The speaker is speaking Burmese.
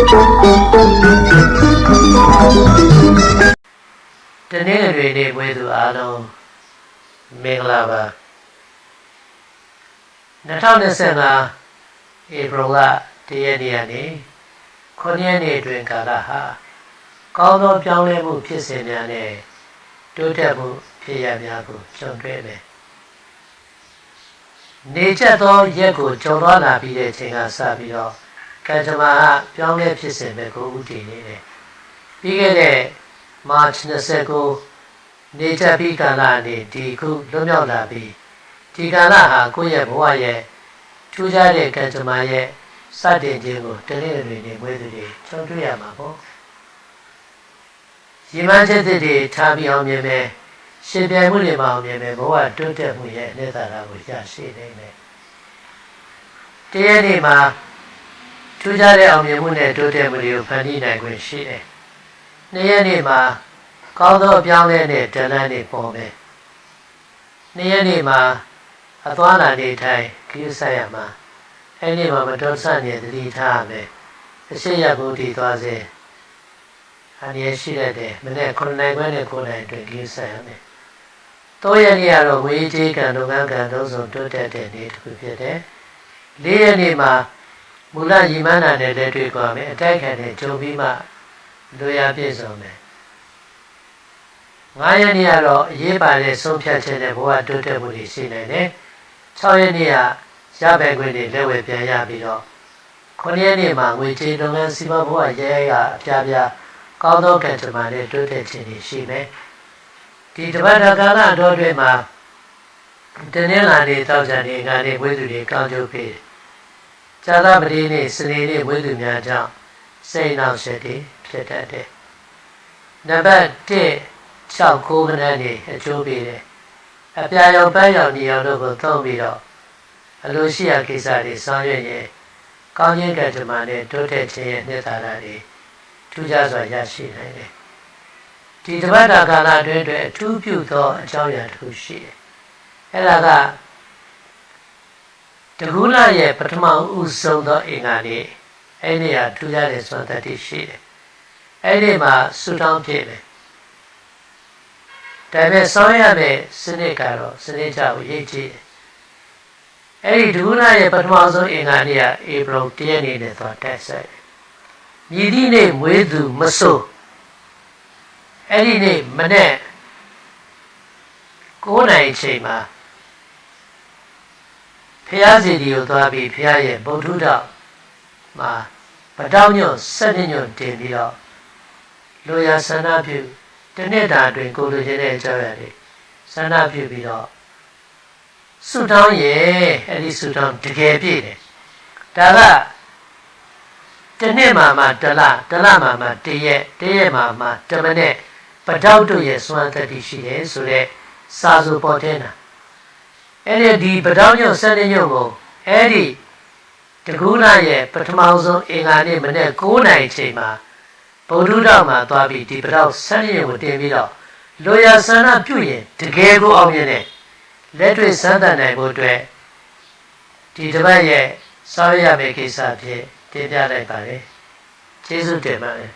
တနေ့တွေနေဝေသူအားလုံးမင်္ဂလာပါ2025ဧပြီလတရက်နေ့ကနေ9ရက်နေ့အတွင်းကာလဟာကောင်းသောပြောင်းလဲမှုဖြစ်စဉ်များနဲ့တိုးတက်မှုဖြစ်ရများကိုကြုံတွေ့မယ်နေချက်သောရက်ကိုကြုံသွားလာပြီးတဲ့အချိန်ကစပြီးတော့ ကံကြမ္မာကပြောင်းလဲဖြစ်စဉ်ပဲကိုဥတည်နေတယ်ပြီးခဲ့တဲ့ March 29နေချက်ပြီးကာလအနေဒီခုလွတ်မြောက်လာပြီးဒီကာလဟာကိုယ့်ရဲ့ဘဝရဲ့ထူးခြားတဲ့ကံကြမ္မာရဲ့စတင်ခြင်းကိုတနေ့တွေနေမွေးသူတွေကြုံတွေ့ရမှာပေါ့ရည်မှန်းချက်တွေထားပြီးအောင်မြင်မယ်ရှင်ပြိုင်မှုတွေမှာအောင်မြင်မယ်ဘဝတိုးတက်မှုရဲ့အနေသာရကိုရရှိနိုင်တယ်တရက်နေ့မှာ ထူးခြားတဲ့အောင်မြင်မှုနဲ့တိုးတက်မှုတွေကိုဖန်တီးနိုင်ခွင့်ရှိတယ်နေ့ရက်နေ့မှာကောင်းသောအပြောင်းအလဲနဲ့တလန်းတွေပေါ်မယ်နေ့ရက်နေ့မှာအသွားလာနေထိုင်ခရီးဆက်ရမှာအဲ့ဒီမှာမတော်ဆန့်နေသတိထားရမယ်အရှိရဘုဒ္ဓီသွားစေအနည်းရှိတဲ့တဲ့မနေ့9နိုင်ခွဲနဲ့9နိုင်အတွင်းခရီးဆက်ရမယ်တော့ရက်နေ့ကတော့ဝေးကြီးကံလုပ်ငန်းကံသုံးစုံတိုးတက်တဲ့နေ့တစ်ခုဖြစ်တယ်လေးရက်နေ့မှာ မူလရည်မှန်းတာနဲ့လက်တွေ့ကြမယ်အတိုက်ခံတဲ့ဂျုံပြီးမှလူရပြည့်စုံမယ်9ရက်နေ့ကတော့အရေးပါတဲ့ဆုံးဖြတ်ချက်နဲ့ဘဝတိုးတက်မှုတွေရှိနိုင်တယ်6ရက်နေ့ကရပယ်ခွင့်တွေလက်ဝယ်ပြန်ရပြီးတော့9ရက်နေ့မှာငွေကြေးလုပ်ငန်းစီမံဘဝရဲရဲကအပြားပြားကောင်းသောကံကြမ္မာနဲ့တိုးတက်ခြင်းတွေရှိမယ်ဒီတပတ်တကာလတော်တွေမှာတနင်္လာနေ့တောက်ကြနေ့ကနေဝိသုတွေကောင်းကျိုးပေး ဇာသပတိနေ့စနေနေ့ဝိသုများကြောင့်စိတ်နှောက်ရှက်တွေဖြစ်တတ်တယ်နံပါတ်1 6 9ခဏနေအကျိုးပေးတယ်အပြာရောင်ပန်းရောင်ညီရောင်တို့ကိုသုံးပြီးတော့အလိုရှိရာကိစ္စတွေဆောင်ရွက်ရင်ကောင်းခြင်းကံကြမ္မာနဲ့တိုးတက်ခြင်းရဲ့နှစ်သာရတွေထူးခြားစွာရရှိနိုင်တယ်ဒီတပတ်တာကာလအတွင်းအတွက်အထူးပြုသောအကြောင်းအရာတစ်ခုရှိတယ်အဲ့ဒါက တကူလာရဲ့ပထမဦးဆုံးသောအင်္ဂါနေ့အဲ့ဒီဟာထူးခြားတဲ့စွမ်းတတ္တိရှိတယ်အဲ့ဒီမှာဆူတောင်းဖြစ်တယ်ဒါပေမဲ့ဆောင်းရမယ့်စနစ်ကတော့စနစ်ချကိုရေးကြည့်တယ်အဲ့ဒီဒုနာရဲ့ပထမဆုံးအင်္ဂါနေ့ကဧပြီတရက်နေ့နဲ့သွားတက်ဆိုင်မြည်သည့်နေ့မွေးသူမဆိုးအဲ့ဒီနေ့မနေ့9နိုင်ချိန်မှာ ဖျားစီဒီကိုသွားပြီးဖျားရဲ့ဗုဒ္ဓတော်မှာပတောင်းညွန့်ဆက်ညွန့်တင်ပြီးတော့လိုရာဆန္ဒပြုတစ်နှစ်တာအတွင်းကိုလိုချင်တဲ့အကြောင်းအရာတွေဆန္ဒပြုပြီးတော့ဆုတောင်းရဲ့အဲ့ဒီဆုတောင်းတကယ်ပြည့်တယ်ဒါကတစ်နှစ်မှာမှတလတလမှာမှတရက်တရက်မှာမှတမနဲ့ပတောက်တို့ရဲ့စွမ်းတတိရှိတယ်ဆိုတော့စာစုပေါ်တဲ့နာ အဲ့ဒီဒီပတောက်ညုံဆက်တဲ့ညုံကိုအဲ့ဒီတကူနာရဲ့ပထမဆုံးအင်္ဂါနေ့မနေ့9နိုင်ချိန်မှာဗုဒ္ဓတော်မှာသွားပြီးဒီပတောက်ဆက်တဲ့ညုံကိုတင်ပြီးတော့လိုရာဆန္ဒပြုရင်တကယ်ကိုအောင်မြင်တယ်လက်တွေ့စမ်းသပ်နိုင်ဖို့အတွက်ဒီတစ်ပတ်ရဲ့ဆောင်ရရမယ့်ကိစ္စဖြစ်တင်ပြလိုက်ပါတယ်ကျေးဇူးတင်ပါတယ်